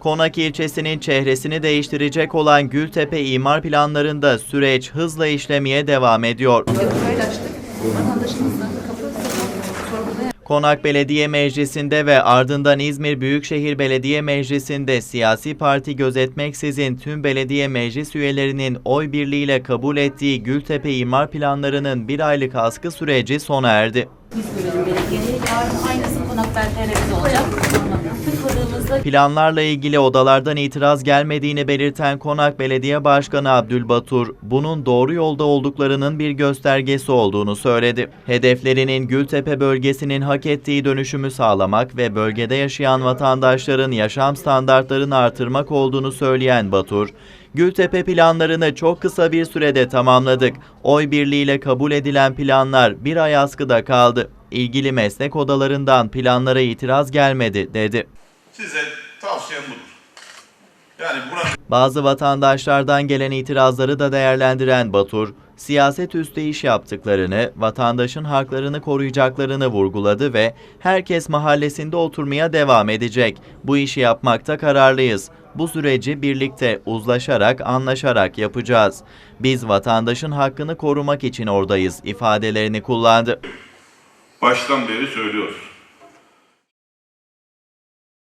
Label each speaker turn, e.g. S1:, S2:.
S1: Konak ilçesinin çehresini değiştirecek olan Gültepe imar planlarında süreç hızla işlemeye devam ediyor. Konak Belediye Meclisi'nde ve ardından İzmir Büyükşehir Belediye Meclisi'nde siyasi parti gözetmeksizin tüm belediye meclis üyelerinin oy birliğiyle kabul ettiği Gültepe imar planlarının bir aylık askı süreci sona erdi.
S2: Bölüm belediyeleri yarın aynısı konak belgelerimiz olacak. Tıkladığımızda
S1: Planlarla ilgili odalardan itiraz gelmediğini belirten Konak Belediye Başkanı Abdülbatur, bunun doğru yolda olduklarının bir göstergesi olduğunu söyledi. Hedeflerinin Gültepe bölgesinin hak ettiği dönüşümü sağlamak ve bölgede yaşayan vatandaşların yaşam standartlarını artırmak olduğunu söyleyen Batur, Gültepe planlarını çok kısa bir sürede tamamladık. Oy birliğiyle kabul edilen planlar bir ay askıda kaldı. İlgili meslek odalarından planlara itiraz gelmedi, dedi.
S3: Size tavsiyem budur. Yani buna
S1: Bazı vatandaşlardan gelen itirazları da değerlendiren Batur, siyaset üstü iş yaptıklarını, vatandaşın haklarını koruyacaklarını vurguladı ve herkes mahallesinde oturmaya devam edecek. Bu işi yapmakta kararlıyız. Bu süreci birlikte uzlaşarak, anlaşarak yapacağız. Biz vatandaşın hakkını korumak için oradayız ifadelerini kullandı.
S3: baştan beri söylüyoruz.